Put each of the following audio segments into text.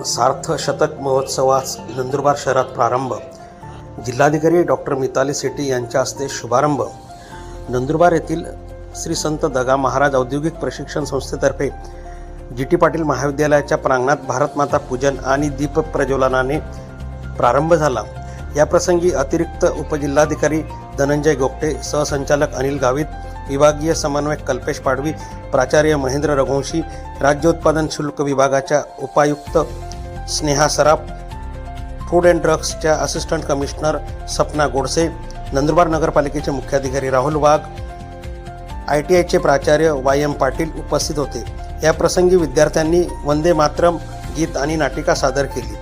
सार्थ शतक महोत्सवास नंदुरबार शहरात प्रारंभ. जिल्हाधिकारी डॉक्टर मिताली सेटी यांच्या हस्ते शुभारंभ. नंदुरबार येथील श्री संत दगा महाराज औद्योगिक प्रशिक्षण संस्थेतर्फे जी टी पाटील महाविद्यालयाच्या प्रांगणात भारतमाता पूजन आणि दीप प्रज्वलनाने प्रारंभ झाला. याप्रसंगी अतिरिक्त उपजिल्हाधिकारी धनंजय गोगटे सहसंचालक अनिल गावित विभागीय समन्वयक कल्पेश पाडवी प्राचार्य महेंद्र रघुवंशी राज्य उत्पादन शुल्क विभागाच्या उपायुक्त स्नेहा सराफ फूड अँड ड्रग्सच्या असिस्टंट कमिशनर सपना गोडसे नंदुरबार नगरपालिकेचे मुख्याधिकारी राहुल वाघ आय टी आयचे प्राचार्य वाय एम पाटील उपस्थित होते. या प्रसंगी विद्यार्थ्यांनी वंदे मातरम गीत आणि नाटिका सादर केली.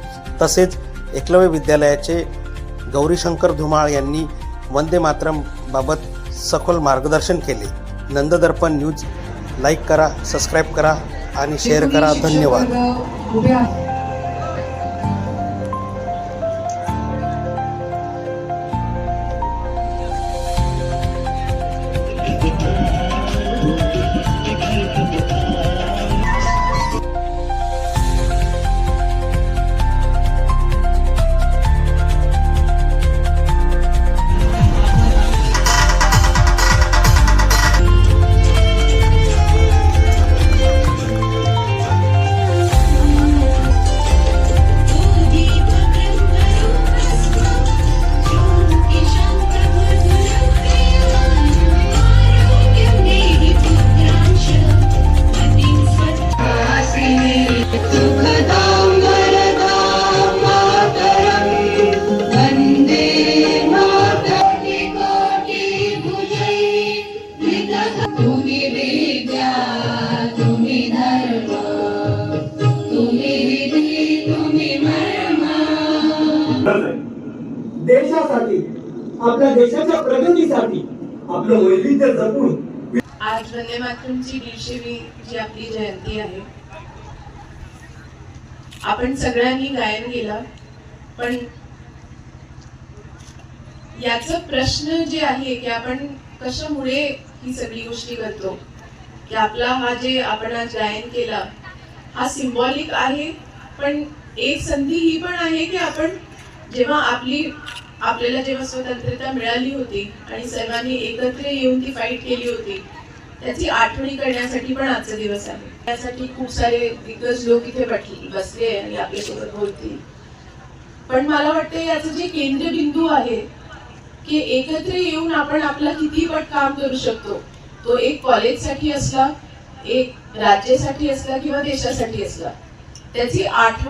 तसेच एकलव्य विद्यालयाचे गौरीशंकर धुमाळ यांनी वंदे मातरम बाबत सखोल मार्गदर्शन केले. नंददर्पण न्यूज. लाईक करा सबस्क्राईब करा आणि शेअर करा. धन्यवाद. तुम्ही विद्या तुम्ही धर्म तुम्ही विधी तुम्ही मर्म. देशासाठी आपल्या देशाच्या प्रगतीसाठी आपलं वैविध्य जपून आज वंदे मातरमची दीडशेवी जी आपली जयंती आहे. आपण सगळ्यांनी गायन केलं पण याच प्रश्न जे आहे की आपण कशामुळे ही सगळी गोष्टी करतो की आपला हा जे आपण आज गायन केला हा सिम्बॉलिक आहे पण एक संधी ही पण आहे की आपण जेव्हा आपली आपल्याला जेव्हा स्वतंत्रता मिळाली होती आणि सर्वांनी एकत्र येऊन ती फाईट केली होती त्याची आठवणी करण्यासाठी पण आजचा दिवस आहे. त्यासाठी खूप सारे दिग्गज लोक इथे बसले आणि आपल्यासोबत बोलतील. पण मला वाटतं याचं जे केंद्रबिंदू आहे की एकत्र येऊन आपण आपला किती पट काम करू शकतो. तो एक कॉलेजसाठी असला एक राज्यासाठी असला किंवा देशासाठी असला त्याची आठवण